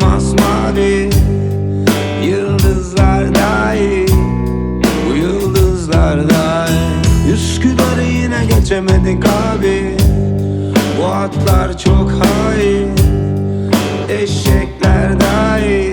masmavi Yıldızlar dahi Bu yıldızlar dahi Üsküdar'ı yine geçemedik abi Bu atlar çok hain Eşekler dahi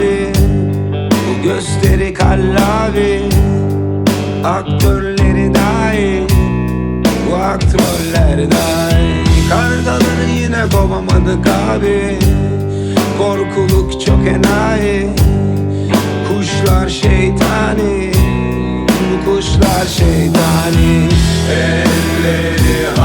abi Bu gösteri kallavi Aktörleri dahi Bu aktörler dahi Kartaları yine kovamadık abi Korkuluk çok enayi. Kuşlar şeytani kuşlar şeytani. Elleri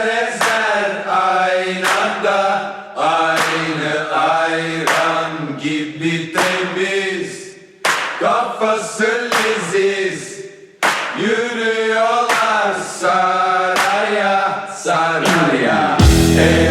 eser aynada Aynı ayran gibi temiz Kafası leziz Yürüyorlar saraya saraya hey.